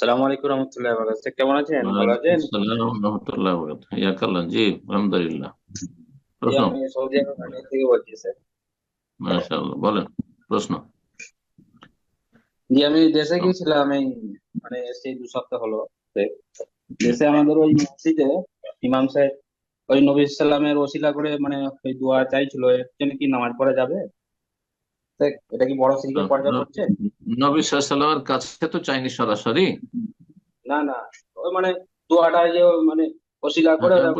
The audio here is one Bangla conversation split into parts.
সালামু আলাইকুম রহমতুল্লাহ কেমন আছেন? ভালো আছেন? রহমতুল্লাহ ইয়াকাল্লাহ জি আলহামদুলিল্লাহ। প্রশ্ন? আমি সৌদি আরব থেকে বলছি স্যার। মাশাআল্লাহ বলেন প্রশ্ন? জি আমি দেশে গিয়েছিলাম এই মানে সেই দু সপ্তাহ হলো। দেশে আমাদের ওই মসজিদে ইমাম সাহেব ওই নবী সাল্লামের ওসিলা করে মানে ওই দোয়া চাইছিল এর জন্য কি নামাজ পড়া যাবে? এটা কি বড় শিরকের পর্যায়ে পড়ছে? নবী সাল্লামের কাছে তো চাইনি সরাসরি। না না। ওই মানে দোয়াটা যে মানে ওসিলা করে হ্যাঁ,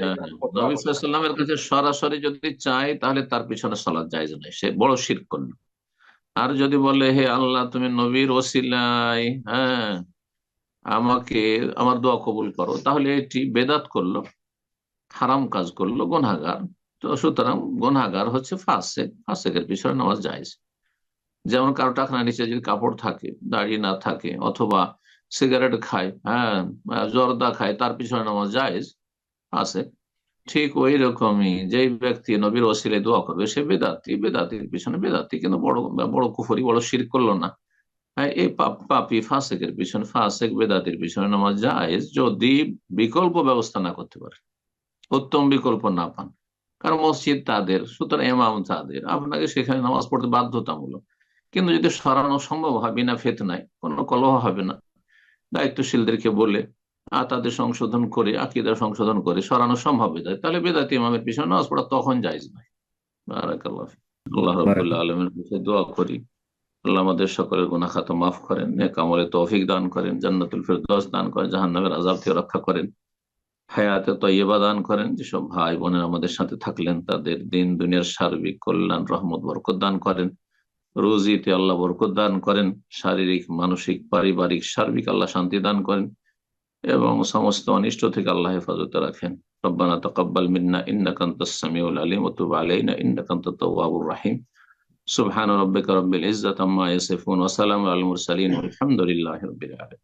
হ্যাঁ, হ্যাঁ। নবী। সাল্লামের কাছে সরাসরি যদি চাই তাহলে তার পিছনে সালাদ জায়েজ নেই। সে বড় শিরক করল। আর যদি বলে হে আল্লাহ তুমি নবীর ওসিলাই হ্যাঁ আমাকে আমার দোয়া কবুল করো তাহলে এটি বেদাত করল হারাম কাজ করল গুনাহগার। তো সুতরাং গুনাহগার হচ্ছে ফাসেক। ফাসেকের পিছনে নামাজ জায়েজ। যেমন কারও টাকনা নিচে যদি কাপড় থাকে দাড়ি না থাকে অথবা সিগারেট খায় হ্যাঁ জর্দা খায় তার পিছনে নামাজ জায়েজ আছে ঠিক ওই রকমই যেই ব্যক্তি নবীর ওসিলে দোয়া করবে সে বেদাতি বেদাতির পিছনে বেদাতি কিন্তু বড় বড় কুফরি বড় শির করল না। হ্যাঁ, এই পাপ- পাপি ফাসেকের পিছনে ফাসেক বেদাতির পিছনে নামাজ জায়েজ যদি বিকল্প ব্যবস্থা না করতে পারে উত্তম বিকল্প না পান। কারণ মসজিদ তাদের, সুতরাং এমাম তাদের। আপনাকে সেখানে নামাজ পড়তে বাধ্যতামূলক। কিন্তু যদি সরানো সম্ভব হয়, বিনা ফেতনায়, কোনো কলহ হবে না। দায়িত্বশীলদেরকে বলে আর তাদের সংশোধন করে আকিদা সংশোধন করে, সরানো সম্ভব হয়ে যায়। তাহলে বেদাতি ইমামের পিছনে নামাজ পড়া তখন যাইজ ফিক। আল্লাহ রাব্বুল আলামিনের কাছে দোয়া করি। আল্লাহ আমাদের সকলের খাতা মাফ করেন, নেক আমলে তৌফিক দান করেন, জান্নাতুল ফেরদৌস দান করেন, জাহান্নামের আযাব থেকে রক্ষা করেন। হায়াতে তৈয়বা দান করেন, যেসব ভাই বোনের আমাদের সাথে থাকলেন, তাদের দিন, দুনিয়ার সার্বিক কল্যাণ, রহমত, বরকত দান করেন। রুজিতে আল্লাহ বরকত দান করেন, শারীরিক, মানসিক, পারিবারিক, সার্বিক আল্লাহ শান্তি দান করেন এবং সমস্ত অনিষ্ট থেকে আল্লাহ হেফাজতে রাখেন। রব্বানা তাকাব্বাল মিন্না, ইন্নাকা আনতাস সামিউল আলিম, ওয়া তুব আলাইনা, ইন্নাকা আনতাত তাওয়াবুর রাহিম। সুবহান রাব্বিকা রাব্বিল ইজ্জাতি আম্মা ইয়াসিফুন, ওয়া সালামুন আলাল মুরসালিন ওয়ালহামদুলিল্লাহি রাব্বিল আলামিন।